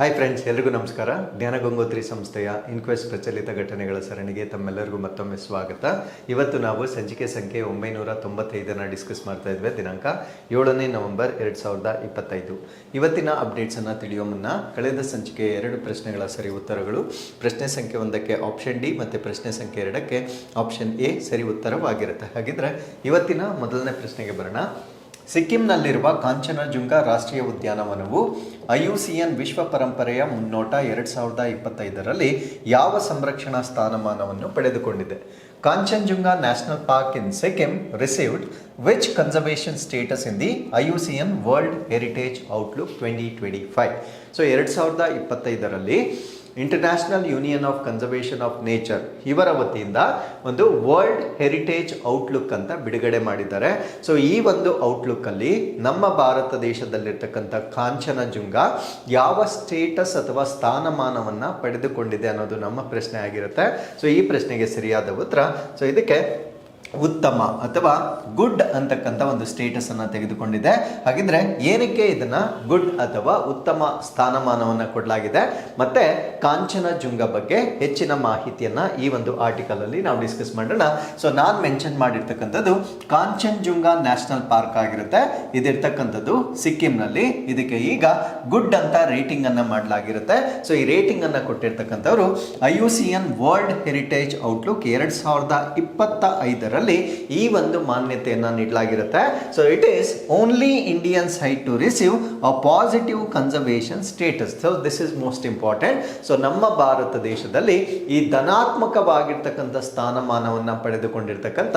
Hi friends ಎಲ್ರಿಗೂ ನಮಸ್ಕಾರ. ಜ್ಞಾನ ಗಂಗೋತ್ರಿ ಸಂಸ್ಥೆಯ ಇನ್ಕ್ವೆಸ್ಟ್ ಪ್ರಚಲಿತ ಘಟನೆಗಳ ಸರಣಿಗೆ ತಮ್ಮೆಲ್ಲರಿಗೂ ಮತ್ತೊಮ್ಮೆ ಸ್ವಾಗತ. ಇವತ್ತು ನಾವು ಸಂಚಿಕೆ ಸಂಖ್ಯೆ ಒಂಬೈನೂರ ತೊಂಬತ್ತೈದನ್ನು ಡಿಸ್ಕಸ್ ಮಾಡ್ತಾ ಇದ್ವಿ. ದಿನಾಂಕ ಏಳನೇ ನವೆಂಬರ್ ಎರಡು ಸಾವಿರದ ಇಪ್ಪತ್ತೈದು. ಇವತ್ತಿನ ಅಪ್ಡೇಟ್ಸನ್ನು ತಿಳಿಯೋ ಮುನ್ನ ಕಳೆದ ಸಂಚಿಕೆ ಎರಡು ಪ್ರಶ್ನೆಗಳ ಸರಿ ಉತ್ತರಗಳು. ಪ್ರಶ್ನೆ ಸಂಖ್ಯೆ ಒಂದಕ್ಕೆ ಆಪ್ಷನ್ ಡಿ ಮತ್ತು ಪ್ರಶ್ನೆ ಸಂಖ್ಯೆ ಎರಡಕ್ಕೆ ಆಪ್ಷನ್ ಎ ಸರಿ ಉತ್ತರವಾಗಿರುತ್ತೆ. ಹಾಗಿದ್ರೆ ಇವತ್ತಿನ ಮೊದಲನೇ ಪ್ರಶ್ನೆಗೆ ಬರೋಣ. ಸಿಕ್ಕಿಂನಲ್ಲಿರುವ ಕಾಂಚನಜುಂಗ ರಾಷ್ಟ್ರೀಯ ಉದ್ಯಾನವನವು ಐಯುಸಿಎನ್ ವಿಶ್ವ ಪರಂಪರೆಯ ಮುನ್ನೋಟ ಎರಡು ಸಾವಿರದ ಇಪ್ಪತ್ತೈದರಲ್ಲಿ ಯಾವ ಸಂರಕ್ಷಣಾ ಸ್ಥಾನಮಾನವನ್ನು ಪಡೆದುಕೊಂಡಿದೆ? Kanchenjunga national park in Sikkim received which conservation status in the IUCN world heritage outlook twenty twenty five. So ಎರಡು ಸಾವಿರದ ಇಪ್ಪತ್ತೈದರಲ್ಲಿ international union of conservation of nature ಇವರ ವತಿಯಿಂದ ಒಂದು ವರ್ಲ್ಡ್ ಹೆರಿಟೇಜ್ ಔಟ್ಲುಕ್ ಅಂತ ಬಿಡುಗಡೆ ಮಾಡಿದ್ದಾರೆ. ಸೊ ಈ ಒಂದು ಔಟ್ಲುಕ್ಕಲ್ಲಿ ನಮ್ಮ ಭಾರತ ದೇಶದಲ್ಲಿರ್ತಕ್ಕಂಥ ಕಾಂಚನಜುಂಗ ಯಾವ ಸ್ಟೇಟಸ್ ಅಥವಾ ಸ್ಥಾನಮಾನವನ್ನು ಪಡೆದುಕೊಂಡಿದೆ ಅನ್ನೋದು ನಮ್ಮ ಪ್ರಶ್ನೆ ಆಗಿರುತ್ತೆ. ಸೊ ಈ ಪ್ರಶ್ನೆಗೆ ಸರಿಯಾದ ಉತ್ತರ. ಸೊ ಇದಕ್ಕೆ ಉತ್ತಮ ಅಥವಾ ಗುಡ್ ಅಂತಕ್ಕಂಥ ಒಂದು ಸ್ಟೇಟಸ್ ಅನ್ನ ತೆಗೆದುಕೊಂಡಿದೆ. ಹಾಗಿದ್ರೆ ಏನಕ್ಕೆ ಇದನ್ನ ಗುಡ್ ಅಥವಾ ಉತ್ತಮ ಸ್ಥಾನಮಾನವನ್ನು ಕೊಡಲಾಗಿದೆ? ಮತ್ತೆ ಕಾಂಚನಜುಂಗ ಬಗ್ಗೆ ಹೆಚ್ಚಿನ ಮಾಹಿತಿಯನ್ನ ಈ ಒಂದು ಆರ್ಟಿಕಲ್ ಅಲ್ಲಿ ನಾವು ಡಿಸ್ಕಸ್ ಮಾಡೋಣ. ಸೊ ನಾನು ಮೆನ್ಷನ್ ಮಾಡಿರ್ತಕ್ಕಂಥದ್ದು ಕಾಂಚನಜುಂಗ ನ್ಯಾಷನಲ್ ಪಾರ್ಕ್ ಆಗಿರುತ್ತೆ. ಇದಿರ್ತಕ್ಕಂಥದ್ದು ಸಿಕ್ಕಿಂನಲ್ಲಿ. ಇದಕ್ಕೆ ಈಗ ಗುಡ್ ಅಂತ ರೇಟಿಂಗ್ ಅನ್ನ ಮಾಡಲಾಗಿರುತ್ತೆ. ಸೊ ಈ ರೇಟಿಂಗ್ ಅನ್ನ ಕೊಟ್ಟಿರ್ತಕ್ಕಂಥವ್ರು I U C N world heritage outlook ಎರಡ್ ಸಾವಿರದ ಇಪ್ಪತ್ತ ಐದರಲ್ಲಿ ಈ ಒಂದು ಮಾನ್ಯತೆಯನ್ನು ನೀಡಲಾಗಿರುತ್ತೆ. So it is only Indian site to receive a positive conservation status so this is most important so ನಮ್ಮ ಭಾರತ ದೇಶದಲ್ಲಿ ಈ ಧನಾತ್ಮಕವಾಗಿರ್ತಕ್ಕಂಥ ಸ್ಥಾನಮಾನವನ್ನು ಪಡೆದುಕೊಂಡಿರ್ತಕ್ಕಂಥ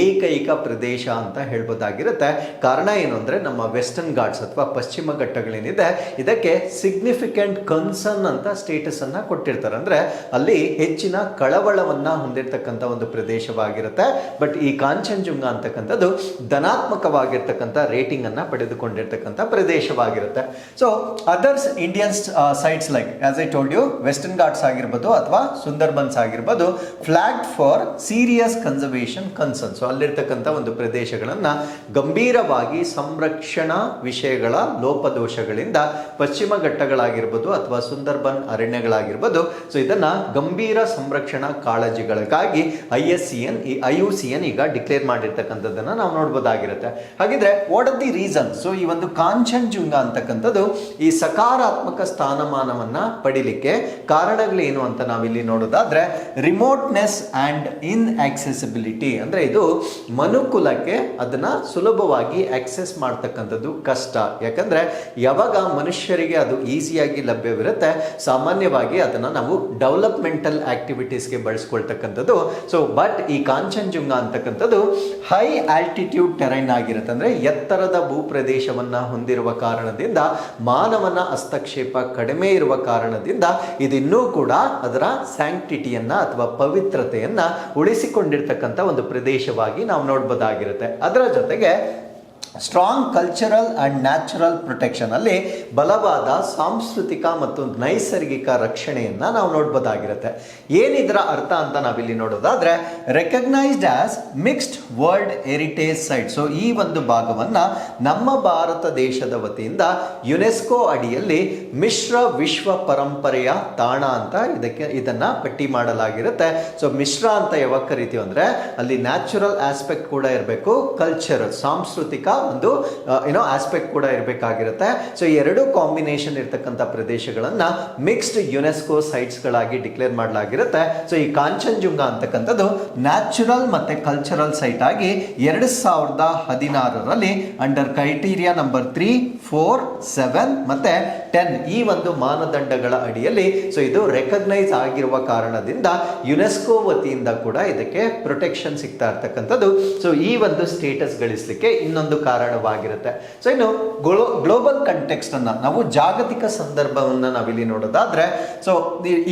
ಏಕೈಕ ಪ್ರದೇಶ ಅಂತ ಹೇಳ್ಬೋದಾಗಿರುತ್ತೆ. ಕಾರಣ ಏನು ಅಂದರೆ ನಮ್ಮ ವೆಸ್ಟರ್ನ್ ಘಾಟ್ಸ್ ಅಥವಾ ಪಶ್ಚಿಮ ಘಟ್ಟಗಳೇನಿದೆ, ಇದಕ್ಕೆ ಸಿಗ್ನಿಫಿಕೆಂಟ್ ಕನ್ಸರ್ನ್ ಅಂತ ಸ್ಟೇಟಸ್ ಅನ್ನ ಕೊಟ್ಟಿರ್ತಾರೆ. ಅಂದ್ರೆ ಅಲ್ಲಿ ಹೆಚ್ಚಿನ ಕಳವಳವನ್ನ ಹೊಂದಿರತಕ್ಕಂಥ ಒಂದು ಪ್ರದೇಶವಾಗಿರುತ್ತೆ. ಬಟ್ ಈ ಕಾಂಚನಜುಂಗ ಅಂತಕ್ಕಂಥದ್ದು ಧನಾತ್ಮಕವಾಗಿರ್ತಕ್ಕಂಥ ರೇಟಿಂಗ್ ಅನ್ನ ಪಡೆದುಕೊಂಡಿರ್ತಕ್ಕಂಥ ಪ್ರದೇಶವಾಗಿರುತ್ತೆ. So others Indian sites like as I told you Western Ghats ಆಗಿರ್ಬೋದು ಅಥವಾ ಸುಂದರ್ಬನ್ಸ್ ಆಗಿರ್ಬೋದು flag for serious conservation concern so ಅಲ್ಲಿರ್ತಕ್ಕಂಥ ಒಂದು ಪ್ರದೇಶಗಳನ್ನ ಗಂಭೀರವಾಗಿ ಸಂರಕ್ಷಣಾ ವಿಷಯಗಳ ಲೋಪದೋಷಗಳಿಂದ ಪಶ್ಚಿಮ ಘಟ್ಟಗಳಾಗಿರ್ಬೋದು ಅಥವಾ ಸುಂದರ್ಬನ್ ಅರಣ್ಯಗಳಾಗಿರ್ಬೋದು. ಸೊ ಇದನ್ನ ಗಂಭೀರ ಸಂರಕ್ಷಣಾ ಕಾಳಜಿಗಳಿಗಾಗಿ ಐ ಎಸ್ ಸಿ ಎನ್ ಈ ಐ ಯು ಸಿ ಎನ್ ಈಗ ಡಿಕ್ಲೇರ್ ಮಾಡಿರ್ತಕ್ಕಂಥದ್ದನ್ನು ನಾವು ನೋಡ್ಬೋದಾಗಿರುತ್ತೆ. ಹಾಗಿದ್ರೆ what are the reason so ಈ ಒಂದು ಕಾಂಚನಜುಂಗ ಅಂತಕ್ಕಂಥದ್ದು ಈ ಸಕಾರಾತ್ಮಕ ಸ್ಥಾನಮಾನವನ್ನ ಪಡಿಲಿಕ್ಕೆ ಕಾರಣಗಳೇನು ಅಂತ ನಾವಿಲ್ಲಿ ನೋಡೋದಾದ್ರೆ ರಿಮೋಟ್ನೆಸ್ ಅಂಡ್ ಇನ್ ಆಕ್ಸೆಸಿಬಿಲಿಟಿ ಅಂದ್ರೆ ಇದು ಮನುಕುಲಕ್ಕೆ ಅದನ್ನ ಸುಲಭವಾಗಿ ಆಕ್ಸೆಸ್ ಮಾಡ್ತಕ್ಕಂಥದ್ದು ಕಷ್ಟ. ಯಾಕಂದ್ರೆ ಯಾವಾಗ ಮನುಷ್ಯರಿಗೆ ಅದು ಈಸಿಯಾಗಿ ಲಭ್ಯವಿರುತ್ತೆ, ಸಾಮಾನ್ಯವಾಗಿ ಅದನ್ನು ನಾವು ಡೆವಲಪ್ಮೆಂಟಲ್ ಆಕ್ಟಿವಿಟೀಸ್ಗೆ ಬಳಸ್ಕೊಳ್ತಕ್ಕಂಥದ್ದು. ಸೊ ಬಟ್ ಈ ಕಾಂಚನಜುಂಗ ಅಂತಕ್ಕಂಥದ್ದು ಹೈ ಆಲ್ಟಿಟ್ಯೂಡ್ ಟೆರೈನ್ ಆಗಿರುತ್ತೆ. ಅಂದರೆ ಎತ್ತರದ ಭೂಪ್ರದೇಶವನ್ನು ಹೊಂದಿರುವ ಕಾರಣದಿಂದ, ಮಾನವನ ಹಸ್ತಕ್ಷೇಪ ಕಡಿಮೆ ಇರುವ ಕಾರಣದಿಂದ ಇದಿನ್ನೂ ಕೂಡ ಅದರ ಸ್ಯಾಂಕ್ಟಿಟಿಯನ್ನು ಅಥವಾ ಪವಿತ್ರತೆಯನ್ನು ಉಳಿಸಿಕೊಂಡಿರ್ತಕ್ಕಂಥ ಒಂದು ಪ್ರದೇಶವಾಗಿ ನಾವು ನೋಡ್ಬೋದಾಗಿರುತ್ತೆ. ಅದರ ಜೊತೆಗೆ ಸ್ಟ್ರಾಂಗ್ ಕಲ್ಚರಲ್ ಆ್ಯಂಡ್ ನ್ಯಾಚುರಲ್ ಪ್ರೊಟೆಕ್ಷನಲ್ಲಿ ಬಲವಾದ ಸಾಂಸ್ಕೃತಿಕ ಮತ್ತು ನೈಸರ್ಗಿಕ ರಕ್ಷಣೆಯನ್ನು ನಾವು ನೋಡ್ಬೋದಾಗಿರುತ್ತೆ. ಏನಿದರ ಅರ್ಥ ಅಂತ ನಾವಿಲ್ಲಿ ನೋಡೋದಾದರೆ recognised as mixed world heritage site so ಈ ಒಂದು ಭಾಗವನ್ನು ನಮ್ಮ ಭಾರತ ದೇಶದ ವತಿಯಿಂದ ಯುನೆಸ್ಕೋ ಅಡಿಯಲ್ಲಿ ಮಿಶ್ರ ವಿಶ್ವ ಪರಂಪರೆಯ ತಾಣ ಅಂತ ಇದಕ್ಕೆ ಇದನ್ನು ಪಟ್ಟಿ ಮಾಡಲಾಗಿರುತ್ತೆ. ಸೊ ಮಿಶ್ರ ಅಂತ ಯಾವಾಗ ಕರಿತೀವಿ ಅಂದರೆ ಅಲ್ಲಿ ನ್ಯಾಚುರಲ್ ಆಸ್ಪೆಕ್ಟ್ ಕೂಡ ಇರಬೇಕು ಕಲ್ಚರಲ್ ಸಾಂಸ್ಕೃತಿಕ ಒಂದು ಏನೋ ಆಸ್ಪೆಕ್ಟ್ ಕೂಡ ಇರಬೇಕಾಗಿರುತ್ತೆ. ಸೊ ಎರಡು ಕಾಂಬಿನೇಷನ್ ಇರತಕ್ಕಂಥ ಪ್ರದೇಶಗಳನ್ನ ಮಿಕ್ಸ್ಡ್ ಯುನೆಸ್ಕೋ ಸೈಟ್ಸ್ಗಳಾಗಿ ಡಿಕ್ಲೇರ್ ಮಾಡಲಾಗಿರುತ್ತೆ. ಸೊ ಈ ಕಾಂಚನಜುಂಗ ಅಂತಕ್ಕಂಥದ್ದು ನ್ಯಾಚುರಲ್ ಮತ್ತೆ ಕಲ್ಚರಲ್ ಸೈಟ್ ಆಗಿ ಎರಡು ಸಾವಿರದ ಹದಿನಾರರಲ್ಲಿ under criteria number three four seven ಮತ್ತೆ ಟೆನ್ ಈ ಒಂದು ಮಾನದಂಡಗಳ ಅಡಿಯಲ್ಲಿ ಸೊ ಇದು ರೆಕಗ್ನೈಸ್ ಆಗಿರುವ ಕಾರಣದಿಂದ ಯುನೆಸ್ಕೋ ವತಿಯಿಂದ ಕೂಡ ಇದಕ್ಕೆ ಪ್ರೊಟೆಕ್ಷನ್ ಸಿಗ್ತಾ ಇರ್ತಕ್ಕಂಥದ್ದು. ಸೊ ಈ ಒಂದು ಸ್ಟೇಟಸ್ ಗಳಿಸಲಿಕ್ಕೆ ಇನ್ನೊಂದು ಕಾರಣವಾಗಿರುತ್ತೆ. ಸೊ ಇನ್ನು ಗ್ಲೋಬಲ್ ಕಂಟೆಕ್ಸ್ಟ್ ಅನ್ನ, ನಾವು ಜಾಗತಿಕ ಸಂದರ್ಭವನ್ನ ನಾವಿಲ್ಲಿ ನೋಡೋದಾದ್ರೆ ಸೊ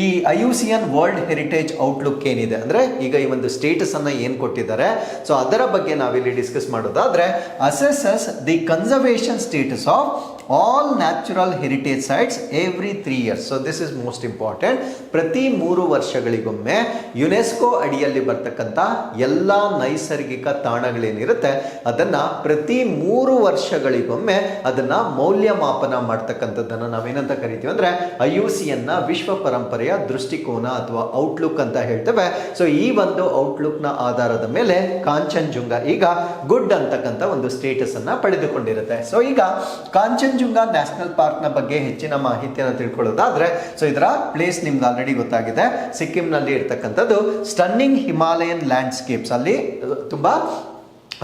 ಈ I U C N world heritage outlook ಏನಿದೆ ಅಂದ್ರೆ, ಈಗ ಈ ಒಂದು ಸ್ಟೇಟಸ್ ಅನ್ನ ಏನ್ ಕೊಟ್ಟಿದ್ದಾರೆ ಸೊ ಅದರ ಬಗ್ಗೆ ನಾವಿಲ್ಲಿ ಡಿಸ್ಕಸ್ ಮಾಡೋದಾದ್ರೆ assesses the conservation status of all natural heritage sites every three years so this is most important ಪ್ರತಿ ಮೂರು ವರ್ಷಗಳಿಗೊಮ್ಮೆ ಯುನೆಸ್ಕೋ ಅಡಿಯಲ್ಲಿ ಬರ್ತಕ್ಕಂಥ ಎಲ್ಲ ನೈಸರ್ಗಿಕ ತಾಣಗಳೇನಿರುತ್ತೆ, ಅದನ್ನು ಪ್ರತಿ ಮೂರು ವರ್ಷಗಳಿಗೊಮ್ಮೆ ಅದನ್ನು ಮೌಲ್ಯಮಾಪನ ಮಾಡ್ತಕ್ಕಂಥದ್ದನ್ನು ನಾವೇನಂತ ಕರಿತೀವಿ ಅಂದರೆ ಐ ಯು ಸಿಯನ್ನು ವಿಶ್ವ ಪರಂಪರೆಯ ದೃಷ್ಟಿಕೋನ ಅಥವಾ ಔಟ್ಲುಕ್ ಅಂತ ಹೇಳ್ತೇವೆ. ಸೊ ಈ ಒಂದು ಔಟ್ಲುಕ್ನ ಆಧಾರದ ಮೇಲೆ ಕಾಂಚನಜುಂಗ ಈಗ ಗುಡ್ ಅಂತಕ್ಕಂಥ ಒಂದು ಸ್ಟೇಟಸನ್ನು ಪಡೆದುಕೊಂಡಿರುತ್ತೆ. ಸೊ ಈಗ ಕಾಂಚನಜುಂಗ ನ್ಯಾಷನಲ್ ಪಾರ್ಕ್ನ ಬಗ್ಗೆ ಹೆಚ್ಚಿನ ಮಾಹಿತಿಯನ್ನು ತಿಳ್ಕೊಳ್ಳೋದಾದ್ರೆ ಸೊ ಇದರ ಪ್ಲೇಸ್ ನಿಮ್ಗೆ ಆಲ್ರೆಡಿ ಗೊತ್ತಾಗಿದೆ. ಸಿಕ್ಕಿಂನಲ್ಲಿ ಇರ್ತಕ್ಕಂಥದ್ದು ಸ್ಟನ್ನಿಂಗ್ ಹಿಮಾಲಯನ್ ಲ್ಯಾಂಡ್ಸ್ಕೇಪ್ಸ್ ಅಲ್ಲಿ ತುಂಬಾ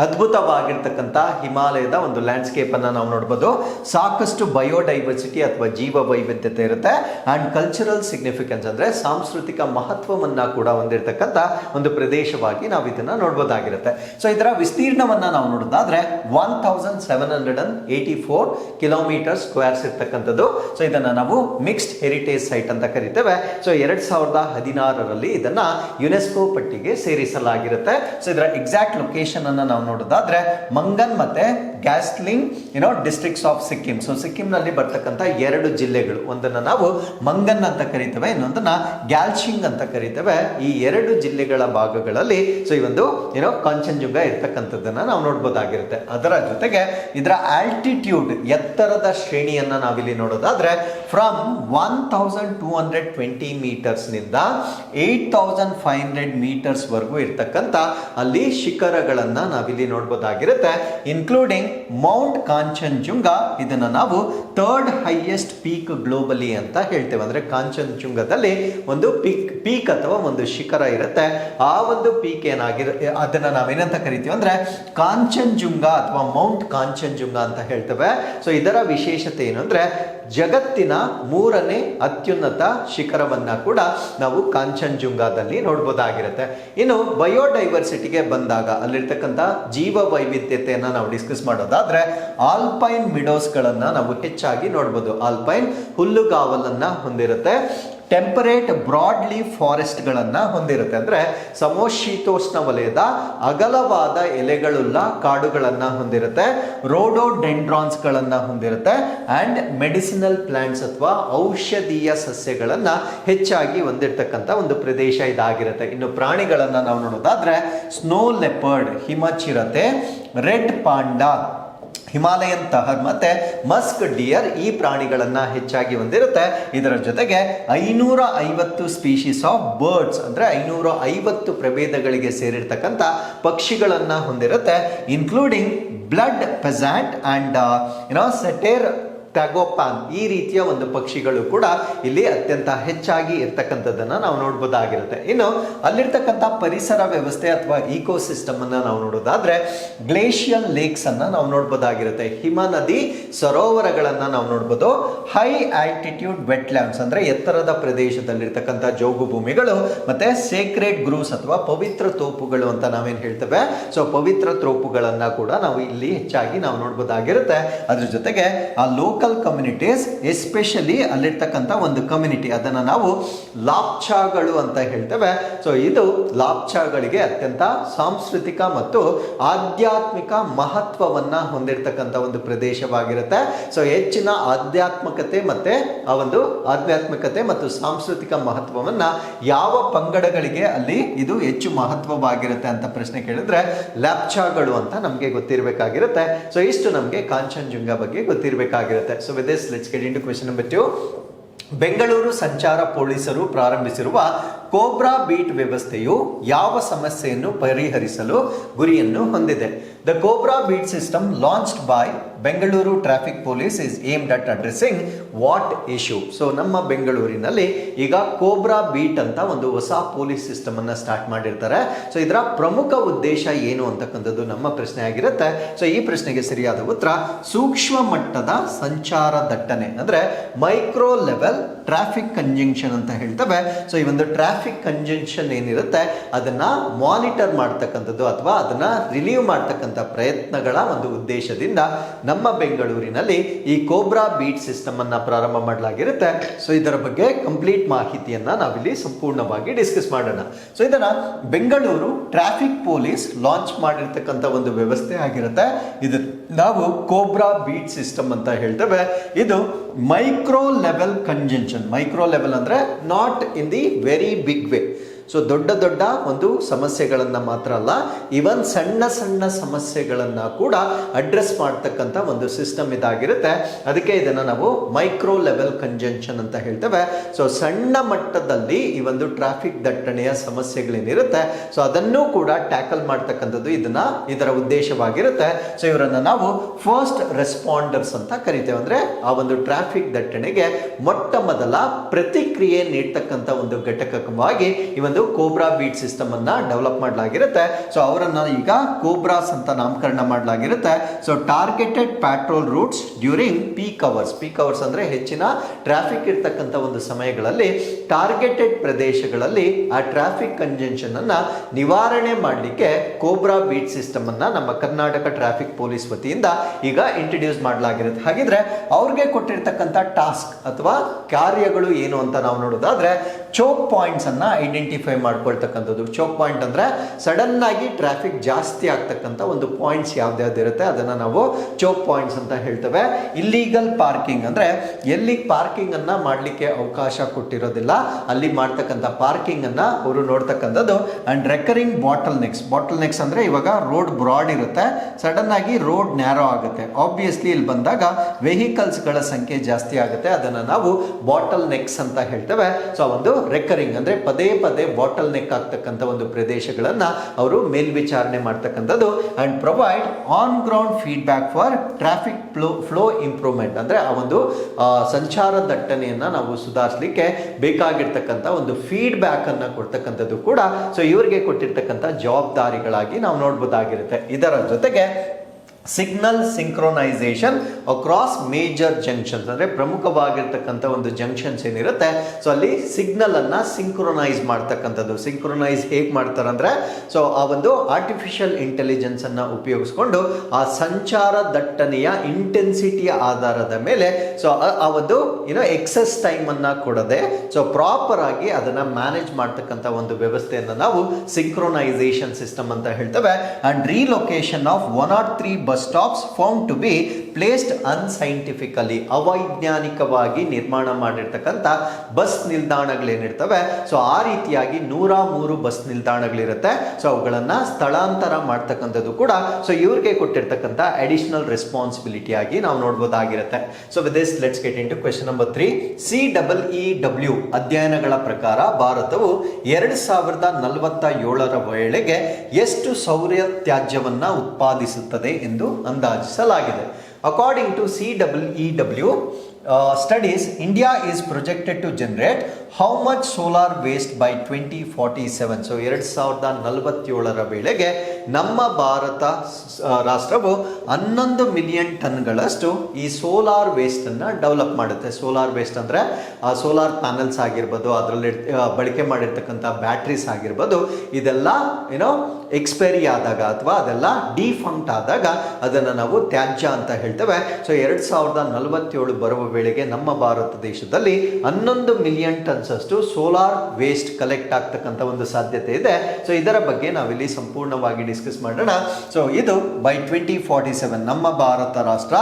ಅದ್ಭುತವಾಗಿರ್ತಕ್ಕಂಥ ಹಿಮಾಲಯದ ಒಂದು ಲ್ಯಾಂಡ್ಸ್ಕೇಪನ್ನು ನಾವು ನೋಡ್ಬೋದು. ಸಾಕಷ್ಟು ಬಯೋಡೈವರ್ಸಿಟಿ ಅಥವಾ ಜೀವ ವೈವಿಧ್ಯತೆ ಇರುತ್ತೆ. ಅಂಡ್ ಕಲ್ಚರಲ್ ಸಿಗ್ನಿಫಿಕೆನ್ಸ್ ಅಂದ್ರೆ ಸಾಂಸ್ಕೃತಿಕ ಮಹತ್ವವನ್ನ ಕೂಡ ಹೊಂದಿರತಕ್ಕಂಥ ಒಂದು ಪ್ರದೇಶವಾಗಿ ನಾವು ಇದನ್ನ ನೋಡ್ಬೋದಾಗಿರುತ್ತೆ. ಸೊ ಇದರ ವಿಸ್ತೀರ್ಣವನ್ನ ನಾವು ನೋಡೋದಾದರೆ one thousand seven hundred and eighty four kilometre squares ಇರ್ತಕ್ಕಂಥದ್ದು. ಸೊ ಇದನ್ನ ನಾವು ಮಿಕ್ಸ್ಡ್ ಹೆರಿಟೇಜ್ ಸೈಟ್ ಅಂತ ಕರಿತೇವೆ. ಸೊ ಎರಡು ಸಾವಿರದ ಹದಿನಾರರಲ್ಲಿ ಇದನ್ನ ಯುನೆಸ್ಕೋ ಪಟ್ಟಿಗೆ ಸೇರಿಸಲಾಗಿರುತ್ತೆ. ಸೊ ಇದರ ಎಕ್ಸಾಕ್ಟ್ ಲೊಕೇಶನ್ ಅನ್ನ ನಾವು ನೋಡೋದಾದ್ರೆ ಮಂಗನ್ ಮತ್ತೆ ಗ್ಯಾಸ್ಲಿಂಗ್ ಏನೋ ಡಿಸ್ಟ್ರಿಕ್ಟ್ಸ್ ಆಫ್ ಸಿಕ್ಕಿಂ ಸೊ ಸಿಕ್ಕಿಂನಲ್ಲಿ ಬರ್ತಕ್ಕಂಥ ಎರಡು ಜಿಲ್ಲೆಗಳು. ಒಂದನ್ನು ನಾವು ಮಂಗನ್ ಅಂತ ಕರಿತೇವೆ, ಇನ್ನೊಂದನ್ನ ಗ್ಯಾಲ್ಶಿಂಗ್ ಅಂತ ಕರಿತೇವೆ. ಈ ಎರಡು ಜಿಲ್ಲೆಗಳ ಭಾಗಗಳಲ್ಲಿ ಸೊ ಈ ಒಂದು ಏನೋ ಕಾಂಚನಜುಂಗ ಇರ್ತಕ್ಕಂಥದ್ದನ್ನ ನಾವು ನೋಡ್ಬೋದಾಗಿರುತ್ತೆ. ಅದರ ಜೊತೆಗೆ ಇದರ ಆಲ್ಟಿಟ್ಯೂಡ್ ಎತ್ತರದ ಶ್ರೇಣಿಯನ್ನ ನಾವಿಲ್ಲಿ ನೋಡೋದಾದ್ರೆ from one thousand two hundred twenty ಮೀಟರ್ಸ್ನಿಂದ eight thousand five hundred ಮೀಟರ್ಸ್ವರೆಗೂ ಇರ್ತಕ್ಕಂಥ ಅಲ್ಲಿ ಶಿಖರಗಳನ್ನು ನಾವಿಲ್ಲಿ ನೋಡ್ಬೋದಾಗಿರುತ್ತೆ ಇನ್ಕ್ಲೂಡಿಂಗ್ ಮೌಂಟ್ ಕಾಂಚನ್ಜುಂಗ ಇದನ್ನು ನಾವು ಥರ್ಡ್ ಹೈಯೆಸ್ಟ್ ಪೀಕ್ ಗ್ಲೋಬಲಿ ಅಂತ ಹೇಳ್ತೇವೆ. ಅಂದರೆ ಕಾಂಚನ್ಜುಂಗದಲ್ಲಿ ಒಂದು ಪೀಕ್ ಪೀಕ್ ಅಥವಾ ಒಂದು ಶಿಖರ ಇರುತ್ತೆ. ಆ ಒಂದು ಪೀಕ್ ಏನಾಗಿರ, ಅದನ್ನು ನಾವೇನಂತ ಕರಿತೀವಿ ಅಂದರೆ ಕಾಂಚನ್ಜುಂಗ ಅಥವಾ ಮೌಂಟ್ ಕಾಂಚನ್ಜುಂಗ ಅಂತ ಹೇಳ್ತೇವೆ. ಸೊ ಇದರ ವಿಶೇಷತೆ ಏನು ಅಂದ್ರೆ ಜಗತ್ತಿನ ಮೂರನೇ ಅತ್ಯುನ್ನತ ಶಿಖರವನ್ನ ಕೂಡ ನಾವು ಕಾಂಚನ್ಜುಂಗಾದಲ್ಲಿ ನೋಡ್ಬೋದಾಗಿರುತ್ತೆ. ಇನ್ನು ಬಯೋಡೈವರ್ಸಿಟಿಗೆ ಬಂದಾಗ ಅಲ್ಲಿರ್ತಕ್ಕಂಥ ಜೀವ ವೈವಿಧ್ಯತೆಯನ್ನು ನಾವು ಡಿಸ್ಕಸ್ ಮಾಡೋದಾದ್ರೆ ಆಲ್ಪೈನ್ ಮಿಡೋಸ್ಗಳನ್ನು ನಾವು ಹೆಚ್ಚಾಗಿ ನೋಡ್ಬೋದು. ಆಲ್ಪೈನ್ ಹುಲ್ಲುಗಾವಲನ್ನು ಹೊಂದಿರುತ್ತೆ. ಟೆಂಪರೇಟ್ ಬ್ರಾಡ್ಲಿ ಫಾರೆಸ್ಟ್ಗಳನ್ನು ಹೊಂದಿರುತ್ತೆ. ಅಂದರೆ ಸಮೋಶೀತೋಷ್ಣ ವಲಯದ ಅಗಲವಾದ ಎಲೆಗಳುಳ್ಳ ಕಾಡುಗಳನ್ನು ಹೊಂದಿರುತ್ತೆ ರೋಡೋ ಡೆಂಡ್ರಾನ್ಸ್ಗಳನ್ನು ಹೊಂದಿರುತ್ತೆ ಆ್ಯಂಡ್ ಮೆಡಿಸಿನಲ್ ಪ್ಲಾಂಟ್ಸ್ ಅಥವಾ ಔಷಧೀಯ ಸಸ್ಯಗಳನ್ನು ಹೆಚ್ಚಾಗಿ ಹೊಂದಿರತಕ್ಕಂಥ ಒಂದು ಪ್ರದೇಶ ಇದಾಗಿರುತ್ತೆ. ಇನ್ನು ಪ್ರಾಣಿಗಳನ್ನು ನಾವು ನೋಡೋದಾದ್ರೆ ಸ್ನೋ ಲೆಪರ್ಡ್ ಹಿಮಚಿರತೆ ರೆಡ್ ಪಾಂಡಾ ಹಿಮಾಲಯನ್ ತಹರ್ ಮತ್ತೆ ಮಸ್ಕ್ ಡಿಯರ್ ಈ ಪ್ರಾಣಿಗಳನ್ನು ಹೆಚ್ಚಾಗಿ ಹೊಂದಿರುತ್ತೆ. ಇದರ ಜೊತೆಗೆ ಐನೂರ ಐವತ್ತು ಸ್ಪೀಶೀಸ್ ಆಫ್ ಬರ್ಡ್ಸ್ ಅಂದ್ರೆ ಐನೂರ ಐವತ್ತು ಪ್ರಭೇದಗಳಿಗೆ ಸೇರಿರ್ತಕ್ಕಂಥ ಪಕ್ಷಿಗಳನ್ನು ಹೊಂದಿರುತ್ತೆ including blood pheasant and you know satyr tragopan ಈ ರೀತಿಯ ಒಂದು ಪಕ್ಷಿಗಳು ಕೂಡ ಇಲ್ಲಿ ಅತ್ಯಂತ ಹೆಚ್ಚಾಗಿ ಇರ್ತಕ್ಕಂಥದ್ದನ್ನ ನಾವು ನೋಡ್ಬೋದಾಗಿರುತ್ತೆ. ಇನ್ನು ಅಲ್ಲಿರ್ತಕ್ಕಂಥ ಪರಿಸರ ವ್ಯವಸ್ಥೆ ಅಥವಾ ಇಕೋಸಿಸ್ಟಮ್ ಅನ್ನ ನಾವು ನೋಡೋದಾದ್ರೆ ಗ್ಲೇಷಿಯಲ್ ಲೇಕ್ಸ್ ಅನ್ನ ನಾವು ನೋಡ್ಬೋದಾಗಿರುತ್ತೆ. ಹಿಮ ನದಿ ಸರೋವರಗಳನ್ನ ನಾವು ನೋಡ್ಬೋದು. ಹೈ ಆಲ್ಟಿಟ್ಯೂಡ್ ವೆಟ್ಲ್ಯಾಂಡ್ಸ್ ಅಂದ್ರೆ ಎತ್ತರದ ಪ್ರದೇಶದಲ್ಲಿರ್ತಕ್ಕಂಥ ಜೋಗು ಭೂಮಿಗಳು ಮತ್ತೆ ಸೇಕ್ರೆಡ್ ಗ್ರೂಸ್ ಅಥವಾ ಪವಿತ್ರ ತೋಪುಗಳು ಅಂತ ನಾವೇನು ಹೇಳ್ತೇವೆ? ಸೊ ಪವಿತ್ರ ತೋಪುಗಳನ್ನು ಕೂಡ ನಾವು ಇಲ್ಲಿ ಹೆಚ್ಚಾಗಿ ನಾವು ನೋಡ್ಬೋದಾಗಿರುತ್ತೆ. ಅದ್ರ ಜೊತೆಗೆ ಆ ಲೋಕಲ್ ಕಮ್ಯುನಿಟೀಸ್ ಎಸ್ಪೆಷಲಿ ಅಲ್ಲಿರ್ತಕ್ಕಂಥ ಒಂದು ಕಮ್ಯುನಿಟಿ ಅದನ್ನು ನಾವು ಲಾಪ್ಚಾಗಳು ಅಂತ ಹೇಳ್ತೇವೆ. ಸೊ ಇದು ಲಾಪ್ಚಾಗಳಿಗೆ ಅತ್ಯಂತ ಸಾಂಸ್ಕೃತಿಕ ಮತ್ತು ಆಧ್ಯಾತ್ಮಿಕ ಮಹತ್ವವನ್ನು ಹೊಂದಿರತಕ್ಕಂಥ ಒಂದು ಪ್ರದೇಶವಾಗಿರುತ್ತೆ. ಸೊ ಹೆಚ್ಚಿನ ಆಧ್ಯಾತ್ಮಿಕತೆ ಮತ್ತು ಆ ಒಂದು ಆಧ್ಯಾತ್ಮಿಕತೆ ಮತ್ತು ಸಾಂಸ್ಕೃತಿಕ ಮಹತ್ವವನ್ನು ಯಾವ ಪಂಗಡಗಳಿಗೆ ಅಲ್ಲಿ ಇದು ಹೆಚ್ಚು ಮಹತ್ವವಾಗಿರುತ್ತೆ ಅಂತ ಪ್ರಶ್ನೆ ಕೇಳಿದ್ರೆ ಲ್ಯಾಪ್ಚಾಗಳು ಅಂತ ನಮಗೆ ಗೊತ್ತಿರಬೇಕಾಗಿರುತ್ತೆ. ಸೊ ಇಷ್ಟು ನಮಗೆ ಕಾಂಚನಜುಂಗ ಬಗ್ಗೆ ಗೊತ್ತಿರಬೇಕಾಗಿರುತ್ತೆ. So with this let's get into question number two Bengaluru ಸಂಚಾರ ಪೊಲೀಸರು ಪ್ರಾರಂಭಿಸಿರುವ ಕೋಬ್ರಾ ಬೀಟ್ ವ್ಯವಸ್ಥೆಯು ಯಾವ ಸಮಸ್ಯೆಯನ್ನು ಪರಿಹರಿಸಲು ಗುರಿಯನ್ನು ಹೊಂದಿದೆ? The Cobra beat system launched by Bengaluru traffic police is aimed at addressing what issue so ನಮ್ಮ ಬೆಂಗಳೂರಿನಲ್ಲಿ ಈಗ ಕೋಬ್ರಾ ಬೀಟ್ ಅಂತ ಒಂದು ಹೊಸ ಪೊಲೀಸ್ ಸಿಸ್ಟಮ್ ಅನ್ನ ಸ್ಟಾರ್ಟ್ ಮಾಡಿರ್ತಾರೆ. ಸೊ ಇದರ ಪ್ರಮುಖ ಉದ್ದೇಶ ಏನು ಅಂತಕ್ಕಂಥದ್ದು ನಮ್ಮ ಪ್ರಶ್ನೆ ಆಗಿರುತ್ತೆ. ಸೊ ಈ ಪ್ರಶ್ನೆಗೆ ಸರಿಯಾದ ಉತ್ತರ ಸೂಕ್ಷ್ಮ ಮಟ್ಟದ ಸಂಚಾರ ದಟ್ಟಣೆ, ಅಂದ್ರೆ ಮೈಕ್ರೋ ಲೆವೆಲ್ ಟ್ರಾಫಿಕ್ ಕಂಜಂಕ್ಷನ್ ಅಂತ ಹೇಳ್ತವೆ. ಸೊ ಈ ಒಂದು ಟ್ರಾಫಿಕ್ ಕಂಜಂಕ್ಷನ್ ಏನಿರುತ್ತೆ, ಅದನ್ನ ಮಾನಿಟರ್ ಮಾಡ್ತಕ್ಕಂಥದ್ದು ಅಥವಾ ಅದನ್ನ ರಿಲೀವ್ ಮಾಡ್ತಕ್ಕಂಥ ಪ್ರಯತ್ನಗಳ ಒಂದು ಉದ್ದೇಶದಿಂದ ನಮ್ಮ ಬೆಂಗಳೂರಿನಲ್ಲಿ ಈ ಕೋಬ್ರಾ ಬೀಟ್ ಸಿಸ್ಟಮ್ ಅನ್ನ ಪ್ರಾರಂಭ ಮಾಡಲಾಗಿರುತ್ತೆ. ಸೊ ಇದರ ಬಗ್ಗೆ ಕಂಪ್ಲೀಟ್ ಮಾಹಿತಿಯನ್ನ ನಾವಿಲ್ಲಿ ಸಂಪೂರ್ಣವಾಗಿ ಡಿಸ್ಕಸ್ ಮಾಡೋಣ. ಸೊ ಇದನ್ನ ಬೆಂಗಳೂರು ಟ್ರಾಫಿಕ್ ಪೊಲೀಸ್ ಲಾಂಚ್ ಮಾಡಿರ್ತಕ್ಕಂಥ ಒಂದು ವ್ಯವಸ್ಥೆ ಆಗಿರುತ್ತೆ. ಇದು ನಾವು ಕೋಬ್ರಾ ಬೀಟ್ ಸಿಸ್ಟಮ್ ಅಂತ ಹೇಳ್ತೇವೆ. ಇದು micro level congestion micro level ಅಂದ್ರೆ not in the very big way so ದೊಡ್ಡ ದೊಡ್ಡ ಒಂದು ಸಮಸ್ಯೆಗಳನ್ನು ಮಾತ್ರ ಅಲ್ಲ ಇವನ್ ಸಣ್ಣ ಸಣ್ಣ ಸಮಸ್ಯೆಗಳನ್ನು ಕೂಡ ಅಡ್ರೆಸ್ ಮಾಡ್ತಕ್ಕಂಥ ಒಂದು ಸಿಸ್ಟಮ್ ಇದಾಗಿರುತ್ತೆ. ಅದಕ್ಕೆ ಇದನ್ನು ನಾವು ಮೈಕ್ರೋ ಲೆವೆಲ್ ಕಂಜಂಕ್ಷನ್ ಅಂತ ಹೇಳ್ತೇವೆ. ಸೊ ಸಣ್ಣ ಮಟ್ಟದಲ್ಲಿ ಈ ಒಂದು ಟ್ರಾಫಿಕ್ ದಟ್ಟಣೆಯ ಸಮಸ್ಯೆಗಳೇನಿರುತ್ತೆ ಸೊ ಅದನ್ನು ಕೂಡ ಟ್ಯಾಕಲ್ ಮಾಡ್ತಕ್ಕಂಥದ್ದು ಇದನ್ನ ಇದರ ಉದ್ದೇಶವಾಗಿರುತ್ತೆ. ಸೊ ಇವರನ್ನು ನಾವು ಫಸ್ಟ್ ರೆಸ್ಪಾಂಡರ್ಸ್ ಅಂತ ಕರಿತೇವೆ. ಅಂದ್ರೆ ಆ ಒಂದು ಟ್ರಾಫಿಕ್ ದಟ್ಟಣೆಗೆ ಮೊಟ್ಟ ಮೊದಲ ಪ್ರತಿಕ್ರಿಯೆ ನೀಡ್ತಕ್ಕಂಥ ಒಂದು ಘಟಕವಾಗಿ ಈ ಒಂದು ಕೋಬ್ರಾ ಬೀಟ್ ಸಿಸ್ಟಮ್ ಅನ್ನ ಡೆವಲಪ್ ಮಾಡಲಾಗಿರುತ್ತೆ. ಸೊ ಅವರನ್ನ ಈಗ ಕೋಬ್ರಾಸ್ ಅಂತ ನಾಮಕರಣ ಮಾಡಲಾಗಿರುತ್ತೆ. So targeted patrol routes during peak hours peak hours ಅಂದ್ರೆ ಹೆಚ್ಚಿನ ಟ್ರಾಫಿಕ್ ಇರ್ತಕ್ಕಂಥ ಒಂದು ಸಮಯಗಳಲ್ಲಿ ಟಾರ್ಗೆಟೆಡ್ ಪ್ರದೇಶಗಳಲ್ಲಿ ಆ ಟ್ರಾಫಿಕ್ ಕಂಜೆನ್ಷನ್ ಅನ್ನ ನಿವಾರಣೆ ಮಾಡಲಿಕ್ಕೆ ಕೋಬ್ರಾ ಬೀಟ್ ಸಿಸ್ಟಮ್ ಅನ್ನ ನಮ್ಮ ಕರ್ನಾಟಕ ಟ್ರಾಫಿಕ್ ಪೊಲೀಸ್ ವತಿಯಿಂದ ಈಗ ಇಂಟ್ರಡ್ಯೂಸ್ ಮಾಡಲಾಗಿರುತ್ತೆ. ಹಾಗಿದ್ರೆ ಅವ್ರಿಗೆ ಕೊಟ್ಟಿರ್ತಕ್ಕಂಥ ಟಾಸ್ಕ್ ಅಥವಾ ಕಾರ್ಯಗಳು ಏನು ಅಂತ ನಾವು ನೋಡೋದಾದ್ರೆ ಚೋಕ್ ಪಾಯಿಂಟ್ಸ್ ಅನ್ನ ಐಡೆಂಟಿಫೈ ಮಾಡ್ಕೊಳ್ತಕ್ಕಂಥದ್ದು. ಚೋಕ್ ಪಾಯಿಂಟ್ ಅಂದರೆ ಸಡನ್ನಾಗಿ ಟ್ರಾಫಿಕ್ ಜಾಸ್ತಿ ಆಗ್ತಕ್ಕಂಥ ಒಂದು ಪಾಯಿಂಟ್ಸ್ ಇರುತ್ತೆ, ಅದನ್ನು ನಾವು ಚೋಕ್ ಪಾಯಿಂಟ್ಸ್ ಅಂತ ಹೇಳ್ತೇವೆ. ಇಲ್ಲೀಗಲ್ ಪಾರ್ಕಿಂಗ್ ಅಂದರೆ ಎಲ್ಲಿ ಪಾರ್ಕಿಂಗನ್ನು ಮಾಡಲಿಕ್ಕೆ ಅವಕಾಶ ಕೊಟ್ಟಿರೋದಿಲ್ಲ, ಅಲ್ಲಿ ಮಾಡ್ತಕ್ಕಂಥ ಪಾರ್ಕಿಂಗನ್ನು ಅವರು ನೋಡ್ತಕ್ಕಂಥದ್ದು. And recurring bottlenecks bottlenecks ಅಂದರೆ ಇವಾಗ ರೋಡ್ ಬ್ರಾಡ್ ಇರುತ್ತೆ ಸಡನ್ನಾಗಿ ರೋಡ್ ನ್ಯಾರೋ ಆಗುತ್ತೆ. ಆಬ್ವಿಯಸ್ಲಿ ಇಲ್ಲಿ ಬಂದಾಗ ವೆಹಿಕಲ್ಸ್ಗಳ ಸಂಖ್ಯೆ ಜಾಸ್ತಿ ಆಗುತ್ತೆ, ಅದನ್ನು ನಾವು ಬಾಟಲ್ ನೆಕ್ಸ್ ಅಂತ ಹೇಳ್ತೇವೆ. ಸೊ ಒಂದು ರೆಕರಿಂಗ್ ಅಂದ್ರೆ ಪದೇ ಪದೇ ಬಾಟಲ್ ನೆಕ್ ಆಗ್ತಕ್ಕಂಥ ಒಂದು ಪ್ರದೇಶಗಳನ್ನು ಅವರು ಮೇಲ್ವಿಚಾರಣೆ ಮಾಡ್ತಕ್ಕಂಥದ್ದು and provide on ground feedback for traffic flow flow improvement ಅಂದರೆ ಆ ಒಂದು ಸಂಚಾರ ದಟ್ಟಣೆಯನ್ನು ನಾವು ಸುಧಾರಿಸಲಿಕ್ಕೆ ಬೇಕಾಗಿರ್ತಕ್ಕಂಥ ಒಂದು ಫೀಡ್ಬ್ಯಾಕನ್ನು ಕೊಡ್ತಕ್ಕಂಥದ್ದು ಕೂಡ. ಸೊ ಇವರಿಗೆ ಕೊಟ್ಟಿರ್ತಕ್ಕಂಥ ಜವಾಬ್ದಾರಿಗಳಾಗಿ ನಾವು ನೋಡ್ಬೋದಾಗಿರುತ್ತೆ. ಇದರ ಜೊತೆಗೆ signal synchronisation across major junctions ಅಂದರೆ ಪ್ರಮುಖವಾಗಿರ್ತಕ್ಕಂಥ ಒಂದು ಜಂಕ್ಷನ್ಸ್ ಏನಿರುತ್ತೆ. ಸೊ ಅಲ್ಲಿ ಸಿಗ್ನಲ್ ಅನ್ನ ಸಿಂಕ್ರೊನೈಸ್ ಮಾಡ್ತಕ್ಕಂಥದ್ದು. ಸಿಂಕ್ರೊನೈಸ್ ಹೇಗೆ ಮಾಡ್ತಾರೆ ಅಂದ್ರೆ ಸೊ ಆ ಒಂದು ಆರ್ಟಿಫಿಷಿಯಲ್ ಇಂಟೆಲಿಜೆನ್ಸನ್ನು ಉಪಯೋಗಿಸ್ಕೊಂಡು ಆ ಸಂಚಾರ ದಟ್ಟಣೆಯ ಇಂಟೆನ್ಸಿಟಿಯ ಆಧಾರದ ಮೇಲೆ ಸೊ ಆ ಒಂದು ಏನೋ ಎಕ್ಸಸ್ ಟೈಮ್ ಅನ್ನ ಕೊಡದೆ ಸೊ ಪ್ರಾಪರ್ ಆಗಿ ಅದನ್ನ ಮ್ಯಾನೇಜ್ ಮಾಡ್ತಕ್ಕಂಥ ಒಂದು ವ್ಯವಸ್ಥೆಯನ್ನು ನಾವು ಸಿಂಕ್ರೊನೈಸೇಷನ್ ಸಿಸ್ಟಮ್ ಅಂತ ಹೇಳ್ತೇವೆ. And relocation of one eight three bus stops found to be placed unscientifically ಅವೈಜ್ಞಾನಿಕವಾಗಿ ನಿರ್ಮಾಣ ಮಾಡಿರ್ತಕ್ಕಂಥ ಬಸ್ ನಿಲ್ದಾಣಗಳೇನಿರ್ತವೆ ಸೊ ಆ ರೀತಿಯಾಗಿ ನೂರ ಮೂರು ಬಸ್ ನಿಲ್ದಾಣಗಳಿರುತ್ತೆ. ಸೊ ಅವುಗಳನ್ನು ಸ್ಥಳಾಂತರ ಮಾಡ್ತಕ್ಕಂಥದ್ದು ಕೂಡ ಸೊ ಇವ್ರಿಗೆ ಕೊಟ್ಟಿರ್ತಕ್ಕಂಥ ಅಡಿಷನಲ್ ರೆಸ್ಪಾನ್ಸಿಬಿಲಿಟಿ ಆಗಿ ನಾವು ನೋಡ್ಬೋದಾಗಿರುತ್ತೆ. So with this let's get into question number three C double E W ಅಧ್ಯಯನಗಳ ಪ್ರಕಾರ ಭಾರತವು ಎರಡು ಸಾವಿರದ ನಲವತ್ತ ಏಳರ ವೇಳೆಗೆ ಎಷ್ಟು ಸೌರ ತ್ಯಾಜ್ಯವನ್ನು ಉತ್ಪಾದಿಸುತ್ತದೆ ಎಂದು ಅಂದಾಜಿಸಲಾಗಿದೆ. W studies India is projected to generate how much solar waste by twenty forty seven so ಎರಡು ಸಾವಿರದ ನಲವತ್ತೇಳರ ವೇಳೆಗೆ ನಮ್ಮ ಭಾರತ ರಾಷ್ಟ್ರವು ಹನ್ನೊಂದು ಮಿಲಿಯನ್ ಟನ್ಗಳಷ್ಟು ಈ ಸೋಲಾರ್ ವೇಸ್ಟನ್ನು ಡೆವಲಪ್ ಮಾಡುತ್ತೆ. ಸೋಲಾರ್ ವೇಸ್ಟ್ ಅಂದರೆ ಆ ಸೋಲಾರ್ ಪ್ಯಾನಲ್ಸ್ ಆಗಿರ್ಬೋದು, ಅದರಲ್ಲಿ ಬಳಕೆ ಮಾಡಿರ್ತಕ್ಕಂಥ ಬ್ಯಾಟ್ರೀಸ್ ಆಗಿರ್ಬೋದು, ಇದೆಲ್ಲ ಏನೋ ಎಕ್ಸ್ಪೈರಿ ಆದಾಗ ಅಥವಾ ಅದೆಲ್ಲ ಡಿಫಂಕ್ಟ್ ಆದಾಗ ಅದನ್ನು ನಾವು ತ್ಯಾಜ್ಯ ಅಂತ ಹೇಳ್ತೇವೆ. ಸೊ ಎರಡು ಸಾವಿರದ ನಲವತ್ತೇಳು ಬರುವ ವೇಳೆಗೆ ನಮ್ಮ ಭಾರತ ದೇಶದಲ್ಲಿ ಹನ್ನೊಂದು ಮಿಲಿಯನ್ ಟನ್ಸ್ ಅಷ್ಟು ಸೋಲಾರ್ ವೇಸ್ಟ್ ಕಲೆಕ್ಟ್ ಆಗ್ತಕ್ಕಂಥ ಒಂದು ಸಾಧ್ಯತೆ ಇದೆ. ಸೊ ಇದರ ಬಗ್ಗೆ ನಾವಿಲ್ಲಿ ಸಂಪೂರ್ಣವಾಗಿ ಡಿಸ್ಕಸ್ ಮಾಡೋಣ ಸೊ ಇದು ಬೈ ಟ್ವೆಂಟಿ ಫಾರ್ಟಿ ಸೆವೆನ್ ನಮ್ಮ ಭಾರತ ರಾಷ್ಟ್ರ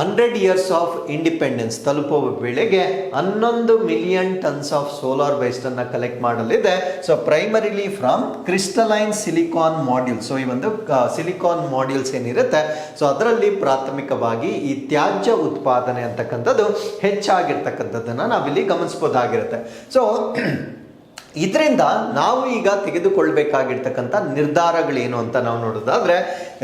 ಹಂಡ್ರೆಡ್ ಇಯರ್ಸ್ ಆಫ್ ಇಂಡಿಪೆಂಡೆನ್ಸ್ ತಲುಪುವ ವೇಳೆಗೆ ಹನ್ನೊಂದು million tons of solar waste ಅನ್ನ ಕಲೆಕ್ಟ್ ಮಾಡಲಿದೆ. So primarily from crystalline silicon module so ಈ ಒಂದು ಸಿಲಿಕಾನ್ ಮಾಡ್ಯೂಲ್ಸ್ ಏನಿರುತ್ತೆ? ಸೊ ಅದರಲ್ಲಿ ಪ್ರಾಥಮಿಕವಾಗಿ ಈ ತ್ಯಾಜ್ಯ ಉತ್ಪಾದನೆ ಅಂತಕ್ಕಂಥದ್ದು ಹೆಚ್ಚಾಗಿರ್ತಕ್ಕಂಥದ್ದನ್ನು ನಾವಿಲ್ಲಿ ಗಮನಿಸ್ಬೋದಾಗಿರುತ್ತೆ ಸೊ ಇದರಿಂದ ನಾವು ಈಗ ತೆಗೆದುಕೊಳ್ಬೇಕಾಗಿರ್ತಕ್ಕಂಥ ನಿರ್ಧಾರಗಳೇನು ಅಂತ ನಾವು ನೋಡೋದಾದ್ರೆ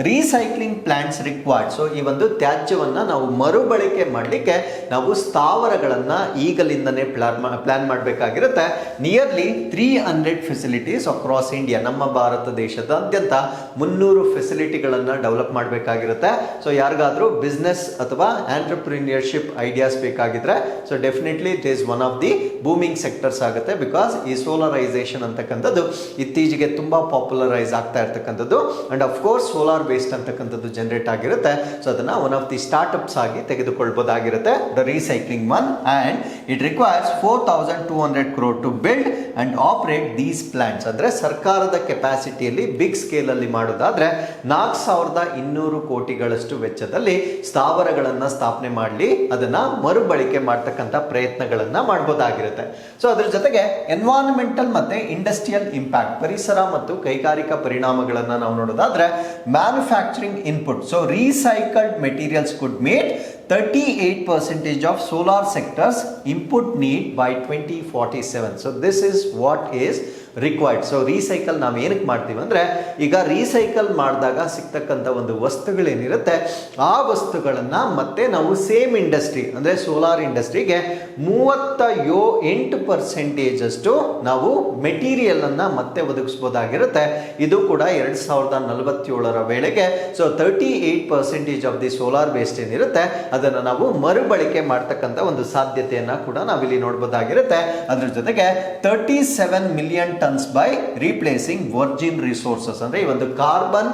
ರೀಸೈಕ್ಲಿಂಗ್ ಪ್ಲಾಂಟ್ಸ್ ರಿಕ್ವೈರ್ಡ್ ಸೊ ಈ ಒಂದು ತ್ಯಾಜ್ಯವನ್ನ ನಾವು ಮರುಬಳಕೆ ಮಾಡಲಿಕ್ಕೆ ನಾವು ಸ್ಥಾವರಗಳನ್ನ ಈಗಲಿಂದನೇ plan plan ಮಾಡಬೇಕಾಗಿರುತ್ತೆ. Nearly three hundred facilities across India ನಮ್ಮ ಭಾರತ ದೇಶದಾದ್ಯಂತ ಮುನ್ನೂರು ಫೆಸಿಲಿಟಿಗಳನ್ನು ಡೆವಲಪ್ ಮಾಡಬೇಕಾಗಿರುತ್ತೆ. ಸೊ ಯಾರಿಗಾದ್ರೂ ಬಿಸ್ನೆಸ್ ಅಥವಾ entrepreneurship ideas ಬೇಕಾಗಿದ್ರೆ so definitely it is one of the booming sectors ಆಗುತ್ತೆ ಬಿಕಾಸ್ ಈ ಸೋಲಾರ್ ಸೋಲರೈಸೇಷನ್ ಅಂತಕ್ಕಂಥದ್ದು ಇತ್ತೀಚೆಗೆ ತುಂಬಾ ಪಾಪ್ಯುಲರೈಸ್ ಆಗ್ತಾ ಇರ್ತಕ್ಕಂಥದ್ದು. And of course solar based ಅಂತಕ್ಕಂಥದ್ದು ಜನರೇಟ್ ಆಗಿರುತ್ತೆ. ಸೊ ಅದನ್ನ ಒನ್ ಆಫ್ ದಿ ಸ್ಟಾರ್ಟ್ಅಪ್ಸ್ ಆಗಿ ತೆಗೆದುಕೊಳ್ಬೋದಾಗಿರುತ್ತೆ. The recycling one and it requires four thousand two hundred crore to build and operate these plants ಅಂದ್ರೆ ಸರ್ಕಾರದ ಕೆಪಾಸಿಟಿಯಲ್ಲಿ ಬಿಗ್ ಸ್ಕೇಲ್ ಅಲ್ಲಿ ಮಾಡೋದಾದ್ರೆ ನಾಲ್ಕು ಸಾವಿರದ ಇನ್ನೂರು ಕೋಟಿಗಳಷ್ಟು ವೆಚ್ಚದಲ್ಲಿ ಸ್ಥಾವರಗಳನ್ನು ಸ್ಥಾಪನೆ ಮಾಡಲಿ, ಅದನ್ನ ಮರುಬಳಕೆ ಮಾಡ್ತಕ್ಕಂಥ ಪ್ರಯತ್ನಗಳನ್ನ ಮಾಡ್ಬೋದಾಗಿರುತ್ತೆ. ಸೊ ಅದ್ರ ಜೊತೆಗೆ ಎನ್ವಾನ್ಮೆಂಟಲ್ ಮತ್ತೆ ಇಂಡಸ್ಟ್ರಿಯಲ್ ಇಂಪ್ಯಾಕ್ಟ್ ಪರಿಸರ ಮತ್ತು ಕೈಗಾರಿಕಾ ಪರಿಣಾಮಗಳನ್ನ ನಾವು ನೋಡೋದಾದ್ರೆ manufacturing input so recycled materials could meet thirty eight percentage of solar sectors input need by twenty forty seven so this is what is required so recycle ನಾವು ಏನಕ್ಕೆ ಮಾಡ್ತೀವಿ ಅಂದರೆ, ಈಗ ರೀಸೈಕಲ್ ಮಾಡಿದಾಗ ಸಿಗ್ತಕ್ಕಂಥ ಒಂದು ವಸ್ತುಗಳೇನಿರುತ್ತೆ, ಆ ವಸ್ತುಗಳನ್ನು ಮತ್ತೆ ನಾವು ಸೇಮ್ ಇಂಡಸ್ಟ್ರಿ ಅಂದರೆ ಸೋಲಾರ್ ಇಂಡಸ್ಟ್ರಿಗೆ ಮೂವತ್ತ ಯೋ ಎಂಟು ಪರ್ಸೆಂಟೇಜಷ್ಟು ನಾವು ಮೆಟೀರಿಯಲನ್ನು ಮತ್ತೆ ಒದಗಿಸ್ಬೋದಾಗಿರುತ್ತೆ. ಇದು ಕೂಡ ಎರಡು ಸಾವಿರದ ನಲವತ್ತೇಳರ ವೇಳೆಗೆ. So thirty eight percentage of the solar waste ಏನಿರುತ್ತೆ, ಅದನ್ನು ನಾವು ಮರುಬಳಕೆ ಮಾಡ್ತಕ್ಕಂಥ ಒಂದು ಸಾಧ್ಯತೆಯನ್ನು ಕೂಡ ನಾವಿಲ್ಲಿ ನೋಡ್ಬೋದಾಗಿರುತ್ತೆ. ಅದ್ರ ಜೊತೆಗೆ thirty seven million tons by replacing virgin resources ಅಂದರೆ ಈ ಒಂದು ಕಾರ್ಬನ್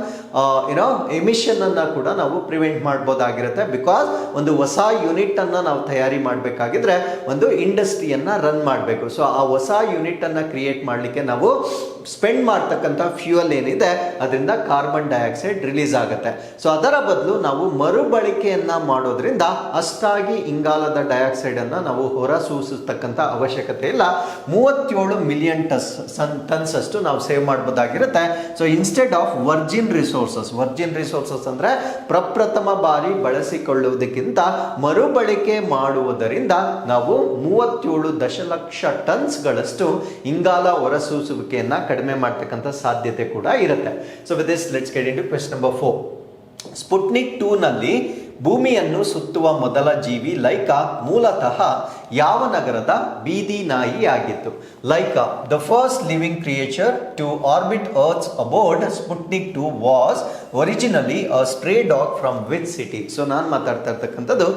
ಏನೋ ಎಮಿಷನ್ ಅನ್ನು ಕೂಡ ನಾವು ಪ್ರಿವೆಂಟ್ ಮಾಡ್ಬೋದಾಗಿರುತ್ತೆ ಬಿಕಾಸ್ ಒಂದು ಹೊಸ ಯೂನಿಟ್ ಅನ್ನು ನಾವು ತಯಾರಿ ಮಾಡಬೇಕಾಗಿದ್ರೆ ಒಂದು ಇಂಡಸ್ಟ್ರಿಯನ್ನು ರನ್ ಮಾಡಬೇಕು. ಸೊ ಆ ಹೊಸ ಯೂನಿಟ್ ಅನ್ನು ಕ್ರಿಯೇಟ್ ಮಾಡಲಿಕ್ಕೆ ನಾವು ಸ್ಪೆಂಡ್ ಮಾಡ್ತಕ್ಕಂಥ ಫ್ಯೂಯಲ್ ಏನಿದೆ, ಅದರಿಂದ ಕಾರ್ಬನ್ ಡೈಆಕ್ಸೈಡ್ ರಿಲೀಸ್ ಆಗುತ್ತೆ. ಸೊ ಅದರ ಬದಲು ನಾವು ಮರುಬಳಕೆಯನ್ನು ಮಾಡೋದ್ರಿಂದ ಅಷ್ಟಾಗಿ ಇಂಗಾಲದ ಡೈಆಕ್ಸೈಡ್ ಅನ್ನ ನಾವು ಹೊರ ಸೂಸಿಸ್ತಕ್ಕಂಥ ಅವಶ್ಯಕತೆ ಇಲ್ಲ. ಮೂವತ್ತೇಳು ಮಿಲಿಯನ್ ಟಸ್ ಟನ್ಸ್ ಅಷ್ಟು ನಾವು save ಮಾಡ್ಬೋದಾಗಿರುತ್ತೆ. So instead of virgin resources virgin resources ಅಂದ್ರೆ ಪ್ರಪ್ರಥಮ ಬಾರಿ ಬಳಸಿಕೊಳ್ಳುವುದಕ್ಕಿಂತ ಮರುಬಳಕೆ ಮಾಡುವುದರಿಂದ ನಾವು ಮೂವತ್ತೇಳು ದಶಲಕ್ಷ ಟನ್ಸ್ಗಳಷ್ಟು ಇಂಗಾಲ ಹೊರಸೂಸುವಿಕೆಯನ್ನು ಕಡಿಮೆ ಮಾಡ್ತಕ್ಕಂಥ ಸಾಧ್ಯತೆ ಕೂಡ ಇರುತ್ತೆ. So with this let's get into question number four Sputnik ಟೂನಲ್ಲಿ ಭೂಮಿಯನ್ನು ಸುತ್ತುವ ಮೊದಲ ಜೀವಿ ಲೈಕಾ ಮೂಲತಃ ಯಾವ ನಗರದ ಬೀದಿ ನಾಯಿ ಆಗಿತ್ತು. Laika the first living creature to orbit Earth's aboard Sputnik two was originally a stray dog from with city so ನಾನು ಮಾತಾಡ್ತಾ ಇರ್ತಕ್ಕಂಥದ್ದು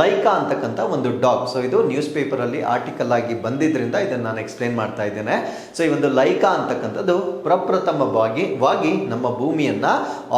ಲೈಕಾ ಅಂತಕ್ಕಂಥ ಒಂದು ಡಾಗ್. ಸೊ ಇದು ನ್ಯೂಸ್ ಪೇಪರಲ್ಲಿ ಆರ್ಟಿಕಲ್ ಆಗಿ ಬಂದಿದ್ರಿಂದ ಇದನ್ನು ನಾನು ಎಕ್ಸ್ಪ್ಲೇನ್ ಮಾಡ್ತಾ ಇದ್ದೇನೆ. ಸೊ ಈ ಒಂದು ಲೈಕಾ ಅಂತಕ್ಕಂಥದ್ದು ಪ್ರಪ್ರಥಮವಾಗಿ, ವಾಗಿ ನಮ್ಮ ಭೂಮಿಯನ್ನು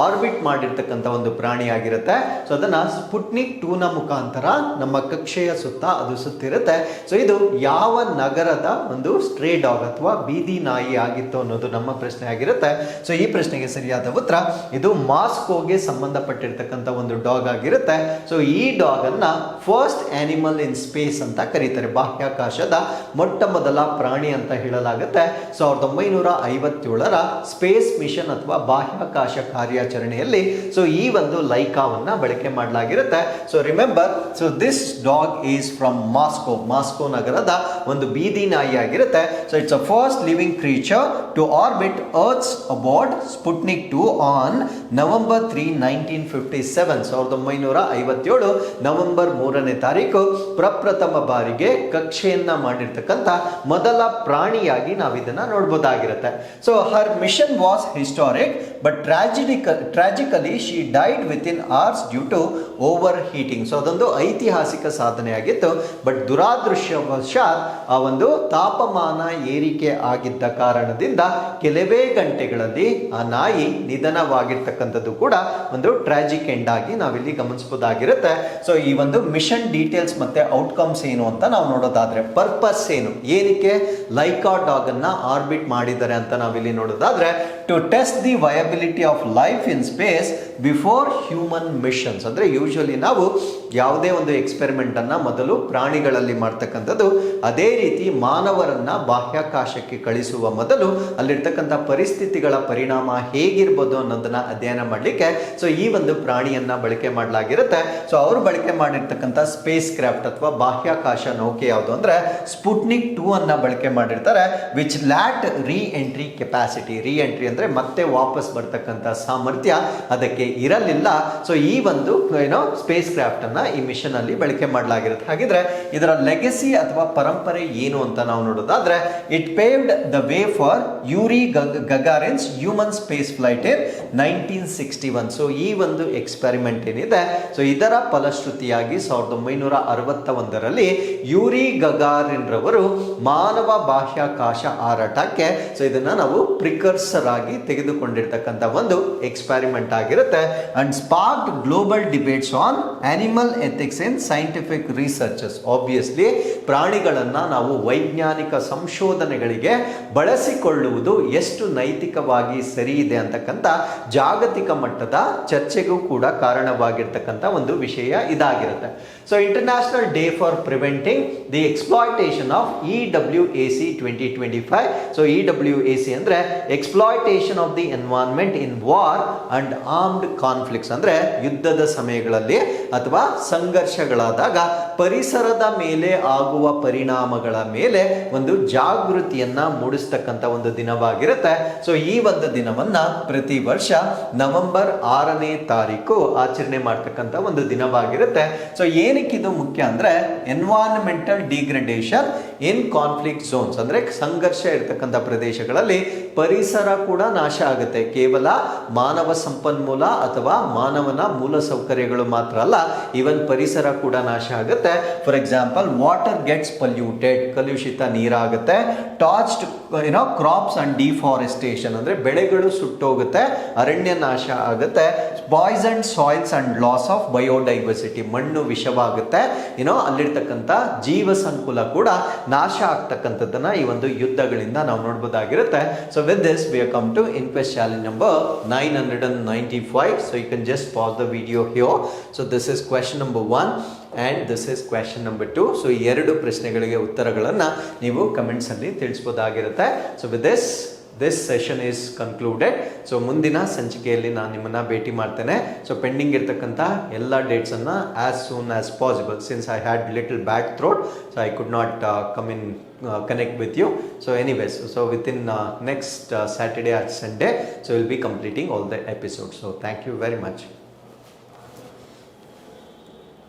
ಆರ್ಬಿಟ್ ಮಾಡಿರ್ತಕ್ಕಂಥ ಒಂದು ಪ್ರಾಣಿಯಾಗಿರುತ್ತೆ ಸೊ ಅದನ್ನ ಸ್ಪುಟ್ನಿಕ್ ಟೂನ ಮುಖಾಂತರ ನಮ್ಮ ಕಕ್ಷೆಯ ಸುತ್ತ ಅದು ಸುತ್ತಿರುತ್ತೆ. ಸೊ ಇದು ಯಾವ ನಗರದ ಒಂದು ಸ್ಟ್ರೇ ಡಾಗ್ ಅಥವಾ ಬೀದಿ ನಾಯಿ ಆಗಿತ್ತು ಅನ್ನೋದು ನಮ್ಮ ಪ್ರಶ್ನೆ ಆಗಿರುತ್ತೆ. ಸೊ ಈ ಪ್ರಶ್ನೆಗೆ ಸರಿಯಾದ ಉತ್ತರ, ಇದು ಮಾಸ್ಕೋಗೆ ಸಂಬಂಧಪಟ್ಟಿರ್ತಕ್ಕಂಥ ಒಂದು ಡಾಗ್ ಆಗಿರುತ್ತೆ. ಸೊ ಈ ಡಾಗ್ ಅನ್ನ ಫಸ್ಟ್ ಆನಿಮಲ್ ಇನ್ ಸ್ಪೇಸ್ ಅಂತ ಕರೀತಾರೆ. ಬಾಹ್ಯಾಕಾಶದ ಮೊಟ್ಟ ಮೊದಲ ಪ್ರಾಣಿ ಅಂತ ಹೇಳಲಾಗುತ್ತೆ. ಸಾವಿರದ ಒಂಬೈನೂರ ಐವತ್ತೇಳರ ಸ್ಪೇಸ್ ಮಿಷನ್ ಅಥವಾ ಬಾಹ್ಯಾಕಾಶ ಕಾರ್ಯಾಚರಣೆಯಲ್ಲಿ, ಸೊ ಈ ಒಂದು ಲೈಕಾವನ್ನ ಬಳಕೆ ಮಾಡಲಾಗಿರುತ್ತೆ. So remember so this dog is from Moscow Moscow ನಗರದ ಒಂದು ಬೀದಿ ನಾಯಿ ಆಗಿರುತ್ತೆ so it's a first living creature to orbit Earth's about Sputnik two on November three nineteen fifty seven ಸಾವಿರದ ಒಂಬೈನೂರ ಐವತ್ತೇಳು. ನವೆಂಬರ್ ಮೂರನೇ ತಾರೀಕು ಪ್ರಪ್ರಥಮ ಬಾರಿಗೆ ಕಕ್ಷೆಯನ್ನು ಮಾಡಿರ್ತಕ್ಕಂಥ ಮೊದಲ ಪ್ರಾಣಿಯಾಗಿ ನಾವು ಇದನ್ನ ನೋಡ್ಬೋದಾಗಿರುತ್ತೆ. So her mission was historic but tragedic tragically she died within hours due to overheating so ಅದೊಂದು ಐತಿಹಾಸಿಕ ಸಾಧನೆಯಾಗಿತ್ತು ಬಟ್ ದುರಾದೃಶ್ಯವಶಾತ್ ಆ ಒಂದು ತಾಪಮಾನ ಏರಿಕೆ ಆಗಿದ್ದ ಕಾರಣದಿಂದ ಕೆಲವೇ ಗಂಟೆಗಳಲ್ಲಿ ಆ ನಾಯಿ ನಿಧನವಾಗಿರ್ತಕ್ಕಂಥದ್ದು ಕೂಡ ಒಂದು ಟ್ರಾಜಿಕ್ ಎಂಡ್ ಆಗಿ ನಾವಿಲ್ಲಿ ಗಮನಿಸಬಹುದಾಗಿರುತ್ತೆ. ಸೊ ಈ ಒಂದು ಮಿಷನ್ ಡೀಟೇಲ್ಸ್ ಮತ್ತೆ ಔಟ್ಕಮ್ಸ್ ಏನು ಅಂತ ನಾವು ನೋಡೋದಾದ್ರೆ ಪರ್ಪಸ್ ಏನು? ಏನಕ್ಕೆ? ಲೈಕಾ ಡಾಗ್ ಅನ್ನ ಆರ್ಬಿಟ್ ಮಾಡಿದ್ದಾರೆ ಅಂತ ನಾವಿಲ್ಲಿ ನೋಡೋದಾದ್ರೆ to test the viability of life in space before human missions ಅಂದರೆ ಯೂಶ್ವಲಿ ನಾವು ಯಾವುದೇ ಒಂದು ಎಕ್ಸ್ಪೆರಿಮೆಂಟನ್ನು ಮೊದಲು ಪ್ರಾಣಿಗಳಲ್ಲಿ ಮಾಡ್ತಕ್ಕಂಥದ್ದು, ಅದೇ ರೀತಿ ಮಾನವರನ್ನು ಬಾಹ್ಯಾಕಾಶಕ್ಕೆ ಕಳಿಸುವ ಮೊದಲು ಅಲ್ಲಿರ್ತಕ್ಕಂಥ ಪರಿಸ್ಥಿತಿಗಳ ಪರಿಣಾಮ ಹೇಗಿರ್ಬೋದು ಅನ್ನೋದನ್ನು ಅಧ್ಯಯನ ಮಾಡಲಿಕ್ಕೆ ಸೊ ಈ ಒಂದು ಪ್ರಾಣಿಯನ್ನು ಬಳಕೆ ಮಾಡಲಾಗಿರುತ್ತೆ. ಸೊ ಅವರು ಬಳಕೆ ಮಾಡಿರ್ತಕ್ಕಂಥ ಸ್ಪೇಸ್ ಕ್ರಾಫ್ಟ್ ಅಥವಾ ಬಾಹ್ಯಾಕಾಶ ನೌಕೆ ಯಾವುದು ಅಂದರೆ ಸ್ಪುಟ್ನಿಕ್ ಟೂ ಅನ್ನು ಬಳಕೆ ಮಾಡಿರ್ತಾರೆ ವಿಚ್ ಲ್ಯಾಟ್ ರೀ ಎಂಟ್ರಿ ಕೆಪಾಸಿಟಿ ರೀ ಎಂಟ್ರಿ ಅಂದ್ರೆ ಮತ್ತೆ ವಾಪಸ್ ಬರ್ತಕ್ಕಂಥ ಸಾಮರ್ಥ್ಯ ಅದಕ್ಕೆ ಇರಲಿಲ್ಲ. ಸೊ ಈ ಒಂದು ಏನೋ ಸ್ಪೇಸ್ ಕ್ರಾಫ್ಟನ್ನು ಈ ಮಿಷನ್ ಅಲ್ಲಿ ಬಳಕೆ ಮಾಡಲಾಗಿರುತ್ತೆ. ಹಾಗಿದ್ರೆ ಇದರ ಲೆಗಸಿ ಅಥವಾ ಪರಂಪರೆ ಏನು ಅಂತ ನಾವು ನೋಡೋದಾದ್ರೆ it paved the way for Yuri Gagarin's human space flight in nineteen sixty one so ಈ ಒಂದು ಎಕ್ಸ್ಪೆರಿಮೆಂಟ್ ಏನಿದೆ ಸೊ ಇದರ ಫಲಶ್ರುತಿಯಾಗಿ ಸಾವಿರದ ಒಂಬೈನೂರ ಅರವತ್ತ ಒಂದರಲ್ಲಿ ಯೂರಿ ಗಗಾರಿನ್ ರವರು ಮಾನವ ಬಾಹ್ಯಾಕಾಶ ಹಾರಾಟಕ್ಕೆ ಸೊ ಇದನ್ನ ನಾವು ಪ್ರಿಕರ್ಸರ್ ಆಗಿ ತೆಗೆದುಕೊಂಡಿರ್ತಕ್ಕಂಥ ಒಂದು ಎಕ್ಸ್ಪೆರಿಮೆಂಟ್ ಆಗಿರುತ್ತೆ. And spark global debates on animal ethics in scientific researches obviously ಪ್ರಾಣಿಗಳನ್ನ ನಾವು ವೈಜ್ಞಾನಿಕ ಸಂಶೋಧನೆಗಳಿಗೆ ಬಳಸಿಕೊಳ್ಳುವುದು ಎಷ್ಟು ನೈತಿಕವಾಗಿ ಸರಿ ಇದೆ ಅಂತಕ್ಕಂಥ ಜಾಗತಿಕ ಮಟ್ಟದ ಚರ್ಚೆಗೂ ಕೂಡ ಕಾರಣವಾಗಿರ್ತಕ್ಕಂಥ ಒಂದು ವಿಷಯ ಇದಾಗಿರುತ್ತೆ. So international day for preventing the exploitation of E W A C twenty twenty five so E W A C ಅಂದರೆ of the environment in war and armed conflicts ಅಂದರೆ ಯುದ್ಧದ ಸಮಯಗಳಲ್ಲಿ ಅಥವಾ ಸಂಘರ್ಷಗಳಾದಾಗ ಪರಿಸರದ ಮೇಲೆ ಆಗುವ ಪರಿಣಾಮಗಳ ಮೇಲೆ ಒಂದು ಜಾಗೃತಿಯನ್ನು ಮೂಡಿಸ್ತಕ್ಕಂಥ ಒಂದು ದಿನವಾಗಿರುತ್ತೆ. ಸೊ ಈ ಒಂದು ದಿನವನ್ನು ಪ್ರತಿ ವರ್ಷ ನವೆಂಬರ್ ಆರನೇ ತಾರೀಕು ಆಚರಣೆ ಮಾಡ್ತಕ್ಕಂಥ ಒಂದು ದಿನವಾಗಿರುತ್ತೆ. ಸೊ ಏನಕ್ಕೆ ಇದು ಮುಖ್ಯ ಅಂದರೆ ಎನ್ವಾನ್ಮೆಂಟಲ್ ಡಿಗ್ರೆಡೇಷನ್ ಇನ್ ಕಾನ್ಫ್ಲಿಕ್ಟ್ ಝೋನ್ಸ್ ಅಂದರೆ ಸಂಘರ್ಷ ಇರತಕ್ಕಂಥ ಪ್ರದೇಶಗಳಲ್ಲಿ ಪರಿಸರ ಕೂಡ ನಾಶ ಆಗುತ್ತೆ. ಕೇವಲ ಮಾನವ ಸಂಪನ್ಮೂಲ ಅಥವಾ ಮಾನವನ ಮೂಲ ಸೌಕರ್ಯಗಳು ಮಾತ್ರ ಅಲ್ಲ ಈವನ್ ಪರಿಸರ ಕೂಡ ನಾಶ ಆಗುತ್ತೆ. For example water gets polluted ಕಲುಷಿತ ನೀರಾಗುತ್ತೆ. ಟಾಚ್ಡ್ ಏನೋ ಕ್ರಾಪ್ಸ್ ಅಂಡ್ ಡಿಫಾರೆಸ್ಟೇಷನ್ ಅಂದರೆ ಬೆಳೆಗಳು ಸುಟ್ಟೋಗುತ್ತೆ, ಅರಣ್ಯ ನಾಶ ಆಗುತ್ತೆ. Poison soils and loss of biodiversity ಮಣ್ಣು ವಿಷವಾಗುತ್ತೆ. ಏನೋ ಅಲ್ಲಿರ್ತಕ್ಕಂಥ ಜೀವ ಸಂಕುಲ ಕೂಡ ನಾಶ ಆಗ್ತಕ್ಕಂಥದ್ದನ್ನ ಈ ಒಂದು ಯುದ್ಧಗಳಿಂದ ನಾವು ನೋಡ್ಬೋದಾಗಿರುತ್ತೆ. So come to inquest challenge number nine hundred and ninety five so you can just pause the video here so this is question number one and this is question number two so ಎರಡು ಪ್ರಶ್ನೆಗಳಿಗೆ ಉತ್ತರಗಳನ್ನು ನೀವು ಕಮೆಂಟ್ಸಲ್ಲಿ ತಿಳಿಸ್ಬೋದಾಗಿರುತ್ತೆ so with this this session is concluded so ಮುಂದಿನ ಸಂಚಿಕೆಯಲ್ಲಿ ನಾನು ನಿಮ್ಮನ್ನು ಭೇಟಿ ಮಾಡ್ತೇನೆ. ಸೊ ಪೆಂಡಿಂಗ್ ಇರ್ತಕ್ಕಂಥ ಎಲ್ಲ ಡೇಟ್ಸನ್ನು as soon as possible since I had little back throat so I could not come in connect with you so anyways so with in next Saturday or Sunday so will be completing all the episode so thank you very much